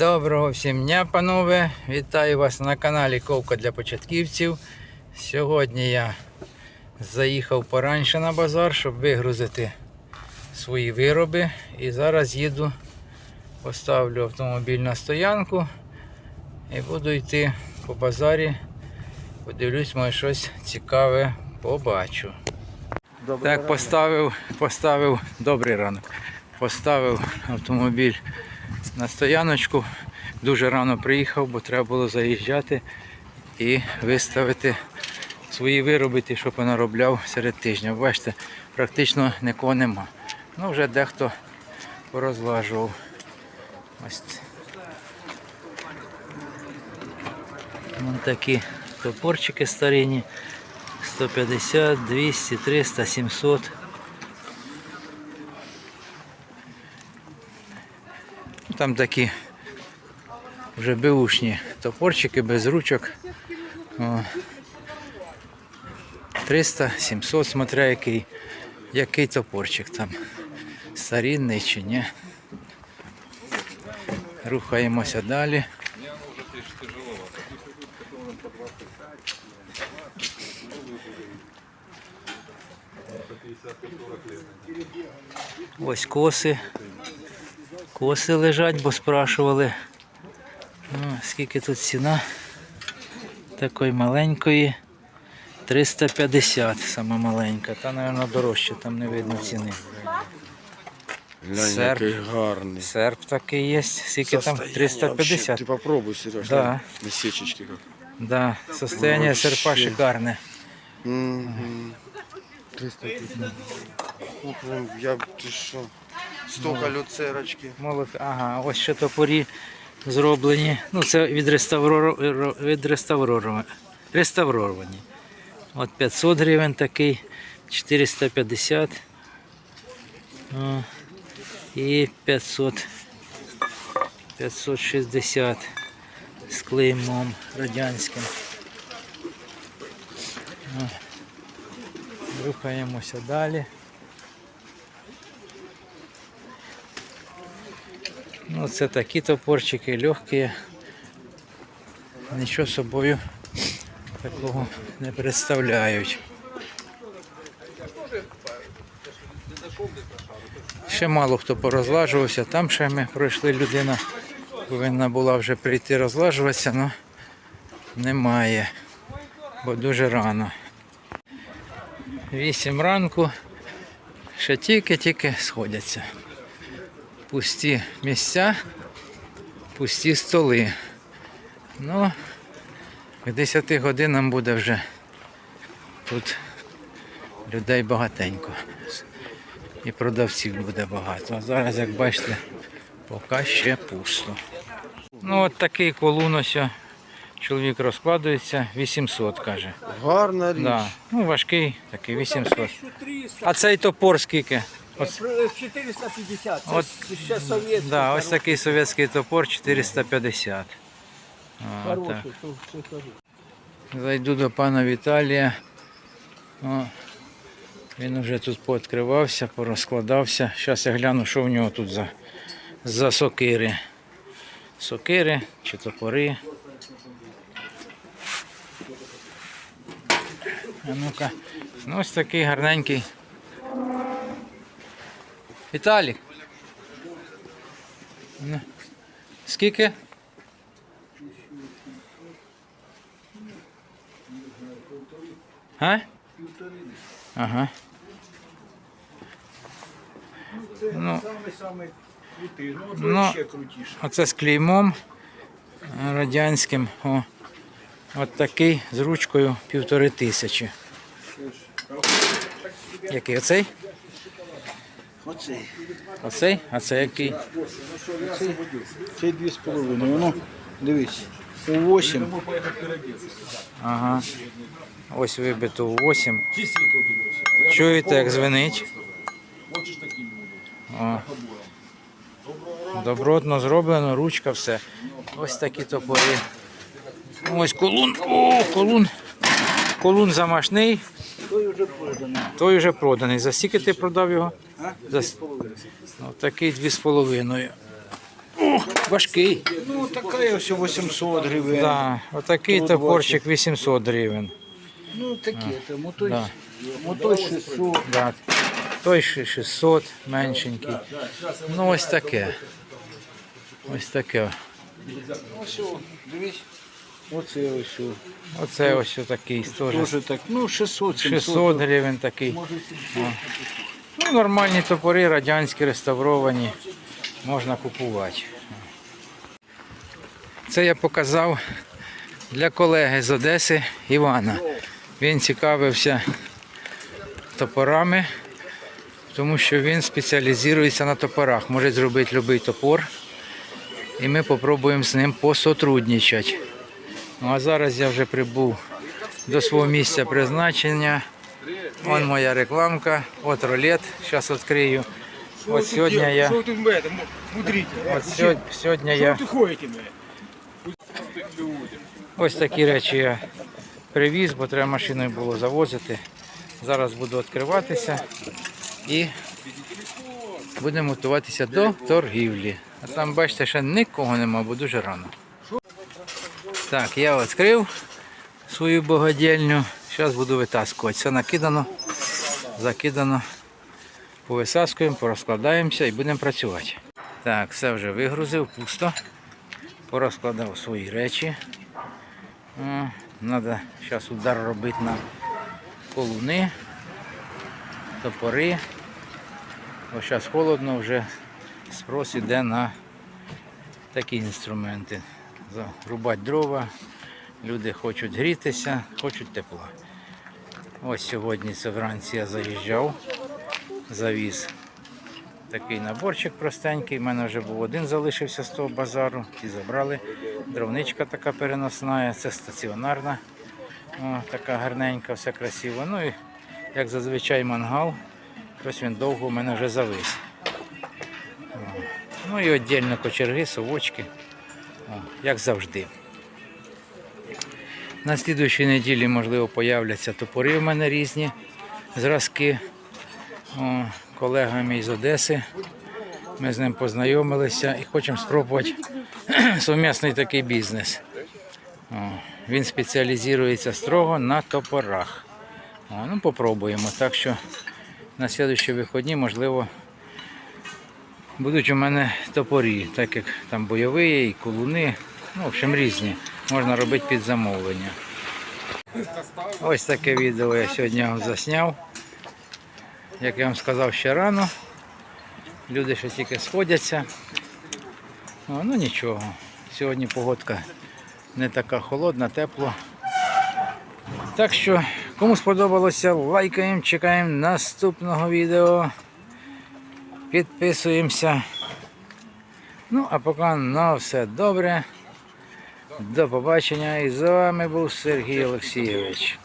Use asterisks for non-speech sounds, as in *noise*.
Доброго всім дня, панове! Вітаю вас на каналі Ковка для початківців. Сьогодні я заїхав пораньше на базар, щоб вигрузити свої вироби. І зараз їду, поставлю автомобіль на стоянку і буду йти по базарі. Подивлюсь, може щось цікаве побачу. Так, поставив, поставив, добрий ранок. Поставив автомобіль на стояночку. Дуже рано приїхав, бо треба було заїжджати і виставити свої вироби, ті, що понаробляв серед тижня. Бачите, практично нікого нема. Ну, вже дехто порозлажував. Ось. Вон такі топорчики старинні. 150, 200, 300, 700. Там такі вже беушні топорчики без ручок. О. 300, 700, смотря який, який топорчик там. Старинний чи ні. Рухаємося далі. Ось коси. Коси лежать, бо спрашували. Ну, скільки тут ціна? Такої маленької. 350 сама маленька. Та, мабуть, дорожче, там не видно ціни. Глянь, Серп. який гарний. Серп такий є. Скільки там? 350. вообще. Ты попробуй, Сереж. Да. Насечечки как. Да, состояние Вообще. серпа шикарне. Мгм. 350. Ну, прям, я, ты что? Столько люцерочки. Молот, ага, ось ще топорі зроблені. Ну, це від реставрору- від реставрору- реставровані. От 500 гривень такий, 450. О, і 500. 560 з клеймом радянським. О, Рухаємося далі. Ну, це такі топорчики легкі. Нічого собою такого не представляють. Ще мало хто порозлажувався. Там ще ми пройшли людина, повинна була вже прийти розлажуватися, але немає, бо дуже рано. Вісім ранку, ще тільки-тільки сходяться пусті місця, пусті столи. Ну, к 10 годинам буде вже тут людей багатенько. І продавців буде багато. А зараз, як бачите, поки ще пусто. Ну от такий колун ось. Чоловік розкладується, 800 каже. Гарна річ. Да. Ну, важкий, такий 800. А цей топор скільки? Ось 450. От, ще совєтський. Да, ось такий совєтський топор 450. А, так. Хороший, то все кажу. Зайду до пана Віталія. О, він вже тут пооткривався, порозкладався. Зараз я гляну, що в нього тут за, за сокири. Сокири чи топори. А ну-ка. Ну, ось такий гарненький. Віталік. Скільки? А? Ага. Ну, крутий. Ну, оце з клеймом радянським. О, от такий з ручкою півтори тисячі. Який оцей? Оцей. Оцей? А це який? Цей дві з половиною. Ну, дивись. У 8. Ага. Ось вибито у 8. Чуєте, як звенить? О. Добротно зроблено, ручка, все. Ось такі топори. Ось колун. О, колун. Колун замашний. Той вже проданий. Той вже проданий. За скільки ти продав його? За... Ну, такий дві з половиною. Важкий. Ну, така ось 800 гривень. Да, отакий топорчик 800 гривень. Ну, такі, тому той, Да. мотой 600. Да. Той ще 600 меншенький. Ну ось таке. Ось таке. Ось, дивись. Оце ось. Оце ось такий теж. Тоже так, ну, 600, 700. 600 гривень такий. Може, 700. Ну, нормальні топори, радянські, реставровані. Можна купувати. Це я показав для колеги з Одеси Івана. Він цікавився топорами, тому що він спеціалізується на топорах. Може зробити будь-який топор. І ми спробуємо з ним посотрудничати. Ну а зараз я вже прибув до свого місця призначення. Вон моя рекламка, от рулет, зараз відкрию. От сьогодні я, Что вы тут это, м- мудрите? а? от сьогодні, сьогодні Что я вы тут ходите, бля? ось такі речі я привіз, бо треба машиною було завозити. Зараз буду відкриватися і будемо готуватися до торгівлі. А там, бачите, ще нікого нема, бо дуже рано. Так, я відкрив свою богадільню. Зараз буду витаскувати. Все накидано, закидано. Повисаскуємо, порозкладаємося і будемо працювати. Так, все вже вигрузив, пусто. Порозкладав свої речі. Треба зараз удар робити на колуни, топори. Бо зараз холодно, вже спрос іде на такі інструменти. Рубати дрова, люди хочуть грітися, хочуть тепла. Ось сьогодні це вранці я заїжджав, завіз такий наборчик простенький. У мене вже був один залишився з того базару. Ті забрали. Дровничка така переносна, це стаціонарна. О, така гарненька, все красиво. Ну і як зазвичай мангал. Ось він довго у мене вже завис. О, Ну і віддільно кочерги, совочки, О, як завжди. На слідуючій неділі, можливо, появляться топори в мене різні зразки. О, колега мій з Одеси. Ми з ним познайомилися і хочемо спробувати *clears throat* сумісний такий бізнес. О, він спеціалізується строго на топорах. О, ну, попробуємо. Так що на слідчі вихідні, можливо, будуть у мене топорі, так як там бойові і колуни. Ну, в общем, різні. Можна робити під замовлення. Ось таке відео я сьогодні вам засняв. Як я вам сказав ще рано, люди ще тільки сходяться. О, ну нічого. Сьогодні погодка не така холодна, тепло. Так що, кому сподобалося, лайкаємо, чекаємо наступного відео. Підписуємося. Ну, а поки на все добре. До побачення. І з вами був Сергій Олексійович.